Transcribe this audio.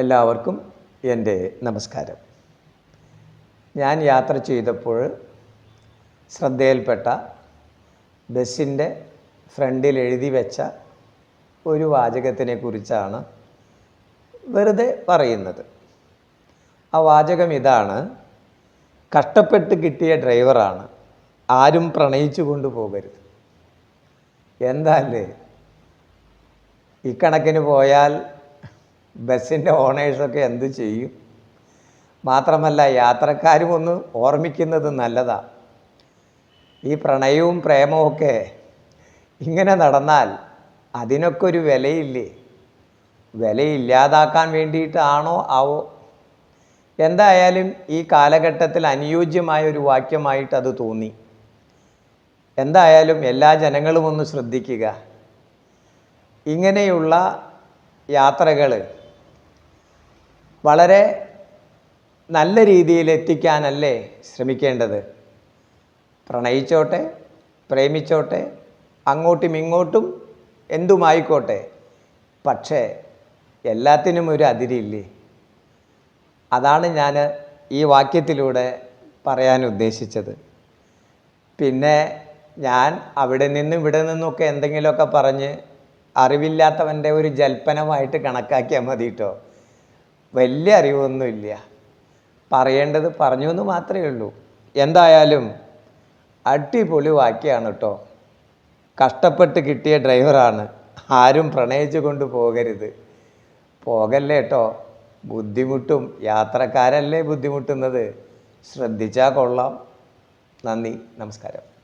എല്ലാവർക്കും എന്റെ നമസ്കാരം. ഞാൻ യാത്ര ചെയ്തപ്പോൾ ശ്രദ്ധയിൽപ്പെട്ട ബസ്സിന്റെ ഫ്രണ്ടിൽ എഴുതി വെച്ച ഒരു വാചകത്തിനെ കുറിച്ചാണ് വെറുതെ പറയുന്നത്. ആ വാചകം ഇതാണ് കഷ്ടപ്പെട്ട് കിട്ടിയ ഡ്രൈവറാണ് ആരും പ്രണയിച്ചു കൊണ്ടുപോകരുത് എന്താല്ലേ ഇക്കണക്കിന് പോയാൽ ബസ്സിന്റെ ഓണേഴ്സൊക്കെ എന്ത് ചെയ്യും? മാത്രമല്ല യാത്രക്കാരും ഒന്ന് ഓർമ്മിക്കുന്നത് നല്ലതാണ് ഈ പ്രണയവും പ്രേമവും ഒക്കെ ഇങ്ങനെ നടന്നാൽ അതിനൊക്കെ ഒരു വിലയില്ലേ? വിലയില്ലാതാക്കാൻ വേണ്ടിയിട്ടാണോ? ആവോ? എന്തായാലും ഈ കാലഘട്ടത്തിൽ അനുയോജ്യമായ ഒരു വാക്യമായിട്ട് അത് തോന്നി. എന്തായാലും എല്ലാ ജനങ്ങളും ഒന്ന് ശ്രദ്ധിക്കുക. ഇങ്ങനെയുള്ള യാത്രകൾ വളരെ നല്ല രീതിയിൽ എത്തിക്കാനല്ലേ ശ്രമിക്കേണ്ടത്. പ്രണയിച്ചോട്ടെ പ്രേമിച്ചോട്ടെ അങ്ങോട്ടും ഇങ്ങോട്ടും എന്തുമായിക്കോട്ടെ. പക്ഷേ എല്ലാത്തിനും ഒരു അതിരില്ലേ? അതാണ് ഞാൻ ഈ വാക്യത്തിലൂടെ പറയാൻ ഉദ്ദേശിച്ചത്. പിന്നെ ഞാൻ അവിടെ നിന്നും ഇവിടെ നിന്നൊക്കെ എന്തെങ്കിലുമൊക്കെ പറഞ്ഞ് അറിവില്ലാത്തവന്റെ ഒരു ജൽപ്പനമായിട്ട് കണക്കാക്കിയാൽ മതി കേട്ടോ വലിയ അറിവൊന്നുമില്ല. പറയേണ്ടത് പറഞ്ഞു എന്ന് മാത്രമേ ഉള്ളൂ. എന്തായാലും അടിപൊളി വാക്യാണ് കേട്ടോ കഷ്ടപ്പെട്ട് കിട്ടിയ ഡ്രൈവറാണ്. ആരും പ്രണയിച്ചു കൊണ്ട് പോകരുത്. പോകല്ലേ കേട്ടോ ബുദ്ധിമുട്ടും യാത്രക്കാരല്ലേ ബുദ്ധിമുട്ടുന്നത്. ശ്രദ്ധിച്ചാൽ കൊള്ളാം. നന്ദി. നമസ്കാരം.